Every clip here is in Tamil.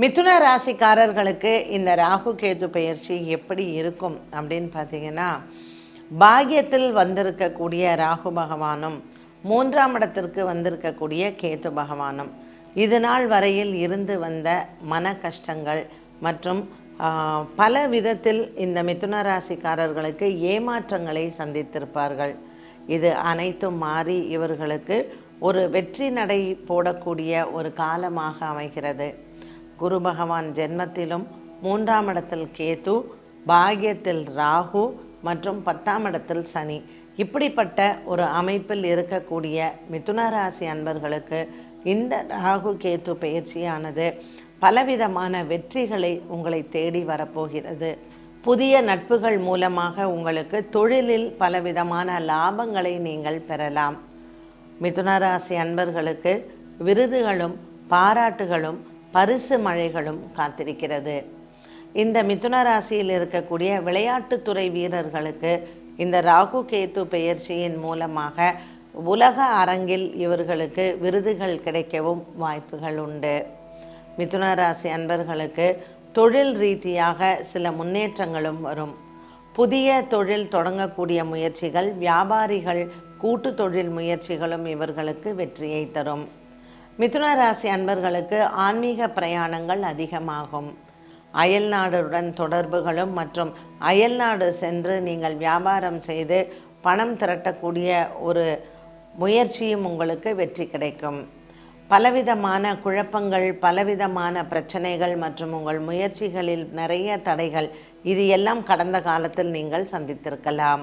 மிதுன ராசிக்காரர்களுக்கு இந்த ராகு கேது பயிற்சி எப்படி இருக்கும் அப்படின்னு பார்த்தீங்கன்னா பாகியத்தில் வந்திருக்கக்கூடிய ராகு பகவானும் மூன்றாம் இடத்திற்கு வந்திருக்கக்கூடிய கேது பகவானும் இது நாள் வரையில் இருந்து வந்த மன கஷ்டங்கள் மற்றும் பல விதத்தில் இந்த மிதுன ராசிக்காரர்களுக்கு ஏமாற்றங்களை சந்தித்திருப்பார்கள். இது அனைத்தும் மாறி இவர்களுக்கு ஒரு வெற்றி நடை போடக்கூடிய ஒரு காலமாக அமைகிறது. குரு பகவான் ஜென்மத்திலும் மூன்றாம் இடத்தில் கேது பாகியத்தில் ராகு மற்றும் பத்தாம் இடத்தில் சனி. இப்படிப்பட்ட ஒரு அமைப்பில் இருக்கக்கூடிய மிதுன ராசி அன்பர்களுக்கு இந்த ராகு கேது பயிற்சியானது பலவிதமான வெற்றிகளை உங்களை தேடி வரப்போகிறது. புதிய நட்புகள் மூலமாக உங்களுக்கு தொழிலில் பலவிதமான லாபங்களை நீங்கள் பெறலாம். மிதுன ராசி அன்பர்களுக்கு விருதுகளும் பாராட்டுகளும் பரிசு மழைகளும் காத்திருக்கிறது. இந்த மிதுன ராசியில் இருக்கக்கூடிய விளையாட்டுத்துறை வீரர்களுக்கு இந்த ராகு கேத்து பெயர்ச்சியின் மூலமாக உலக அரங்கில் இவர்களுக்கு விருதுகள் கிடைக்கவும் வாய்ப்புகள் உண்டு. மிதுன ராசி அன்பர்களுக்கு தொழில் ரீதியாக சில முன்னேற்றங்களும் வரும். புதிய தொழில் தொடங்கக்கூடிய முயற்சிகள் வியாபாரிகள் கூட்டு தொழில் முயற்சிகளும் இவர்களுக்கு வெற்றியை தரும். மிதுன ராசி அன்பர்களுக்கு ஆன்மீக பிரயாணங்கள் அதிகமாகும். அயல்நாடுடன் தொடர்புகளும் மற்றும் அயல்நாடு சென்று நீங்கள் வியாபாரம் செய்து பணம் திரட்டக்கூடிய ஒரு முயற்சியும் உங்களுக்கு வெற்றி கிடைக்கும். பலவிதமான குழப்பங்கள் பலவிதமான பிரச்சனைகள் மற்றும் உங்கள் முயற்சிகளில் நிறைய தடைகள் இது எல்லாம் கடந்த காலத்தில் நீங்கள் சந்தித்திருக்கலாம்.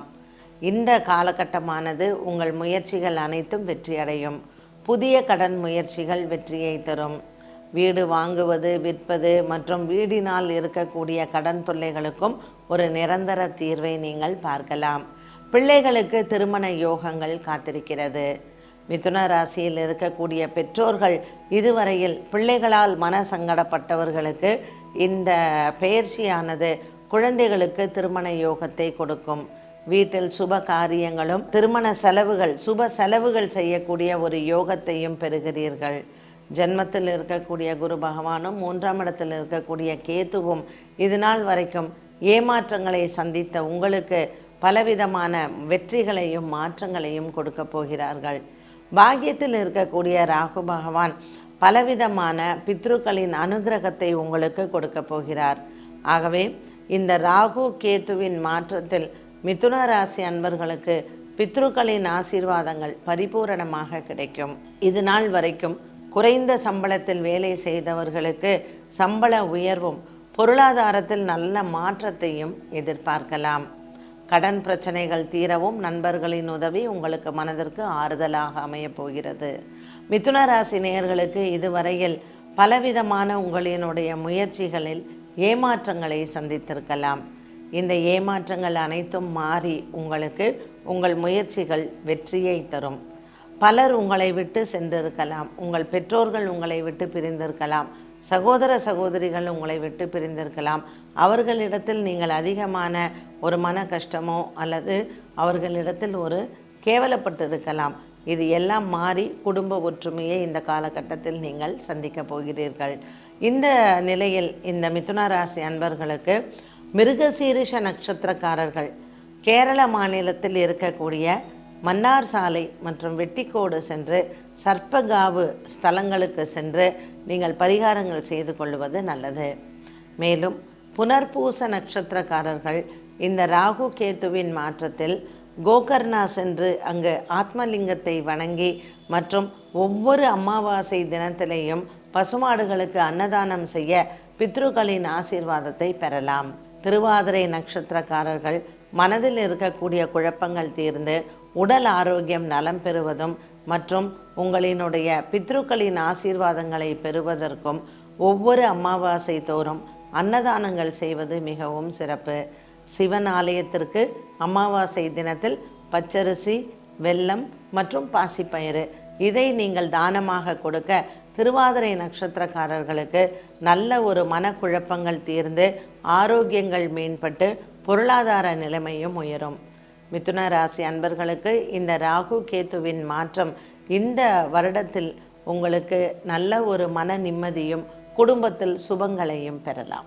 இந்த காலகட்டமானது உங்கள் முயற்சிகள் அனைத்தும் வெற்றியடையும். புதிய கடன் முயற்சிகள் வெற்றியை தரும். வீடு வாங்குவது விற்பது மற்றும் வீடினால் இருக்கக்கூடிய கடன் தொல்லைகளுக்கும் ஒரு நிரந்தர தீர்வை நீங்கள் பார்க்கலாம். பிள்ளைகளுக்கு திருமண யோகங்கள் காத்திருக்கிறது. மிதுன ராசியில் இருக்கக்கூடிய பெற்றோர்கள் இதுவரையில் பிள்ளைகளால் மன சங்கடப்பட்டவர்களுக்கு இந்த பெயர்ச்சியானது குழந்தைகளுக்கு திருமண யோகத்தை கொடுக்கும். வீட்டில் சுப காரியங்களும் திருமண செலவுகள் சுப செலவுகள் செய்யக்கூடிய ஒரு யோகத்தையும் பெறுகிறீர்கள். ஜென்மத்தில் இருக்கக்கூடிய குரு பகவானும் மூன்றாம் இடத்தில் இருக்கக்கூடிய கேத்துவும் இது நாள் வரைக்கும் ஏமாற்றங்களை சந்தித்த உங்களுக்கு பலவிதமான வெற்றிகளையும் மாற்றங்களையும் கொடுக்க போகிறார்கள். பாக்கியத்தில் இருக்கக்கூடிய ராகு பகவான் பலவிதமான பித்ருக்களின் அனுகிரகத்தை உங்களுக்கு கொடுக்க போகிறார். ஆகவே இந்த ராகு கேத்துவின் மாற்றத்தில் மிதுன ராசி அன்பர்களுக்கு பித்ருக்களின் ஆசீர்வாதங்கள் பரிபூரணமாக கிடைக்கும். இது நாள் வரைக்கும் குறைந்த சம்பளத்தில் வேலை செய்தவர்களுக்கு சம்பள உயர்வும் பொருளாதாரத்தில் நல்ல மாற்றத்தையும் எதிர்பார்க்கலாம். கடன் பிரச்சனைகள் தீரவும் நண்பர்களின் உதவி உங்களுக்கு மனதிற்கு ஆறுதலாக அமையப் போகிறது. மிதுன ராசி நேயர்களுக்கு இதுவரையில் பலவிதமான உங்களினுடைய முயற்சிகளில் ஏமாற்றங்களை சந்தித்திருக்கலாம். இந்த ஏமாற்றங்கள் அனைத்தும் மாறி உங்களுக்கு உங்கள் முயற்சிகள் வெற்றியை தரும். பலர் உங்களை விட்டு சென்றிருக்கலாம். உங்கள் பெற்றோர்கள் உங்களை விட்டு பிரிந்திருக்கலாம். சகோதர சகோதரிகள் உங்களை விட்டு பிரிந்திருக்கலாம். அவர்களிடத்தில் நீங்கள் அதிகமான ஒரு மன கஷ்டமோ அல்லது அவர்களிடத்தில் ஒரு கேவலப்பட்டிருக்கலாம். இது எல்லாம் மாறி குடும்ப ஒற்றுமையை இந்த காலகட்டத்தில் நீங்கள் சந்திக்க போகிறீர்கள். இந்த நிலையில் இந்த மிதுன ராசி அன்பர்களுக்கு மிருகசீரிஷ நட்சத்திரக்காரர்கள் கேரள மாநிலத்தில் இருக்கக்கூடிய மன்னார் சாலை மற்றும் வெட்டிக்கோடு சென்று சர்ப்பகாவு ஸ்தலங்களுக்கு சென்று நீங்கள் பரிகாரங்கள் செய்து கொள்வது நல்லது. மேலும் புனர்பூச நட்சத்திரக்காரர்கள் இந்த ராகு கேத்துவின் மாற்றத்தில் கோகர்ணா சென்று அங்கு ஆத்மலிங்கத்தை வணங்கி மற்றும் ஒவ்வொரு அமாவாசை தினத்திலேயும் பசுமாடுகளுக்கு அன்னதானம் செய்ய பித்ருக்களின் ஆசீர்வாதத்தை பெறலாம். திருவாதிரை நட்சத்திரக்காரர்கள் மனதில் இருக்கக்கூடிய குழப்பங்கள் தீர்ந்து உடல் ஆரோக்கியம் நலம் பெறுவதும் மற்றும் உங்களினுடைய பித்ருக்களின் ஆசீர்வாதங்களை பெறுவதற்கும் ஒவ்வொரு அமாவாசை தோறும் அன்னதானங்கள் செய்வது மிகவும் சிறப்பு. சிவன் ஆலயத்திற்கு அமாவாசை தினத்தில் பச்சரிசி வெல்லம் மற்றும் பாசிப்பயிறு இதை நீங்கள் தானமாக கொடுக்க திருவாதிரை நட்சத்திரக்காரர்களுக்கு நல்ல ஒரு மனக்குழப்பங்கள் தீர்ந்து ஆரோக்கியங்கள் மேம்பட்டு பொருளாதார நிலைமையும் உயரும். மிதுன ராசி அன்பர்களுக்கு இந்த ராகு கேத்துவின் மாற்றம் இந்த வருடத்தில் உங்களுக்கு நல்ல ஒரு மன நிம்மதியும் குடும்பத்தில் சுபங்களையும் பெறலாம்.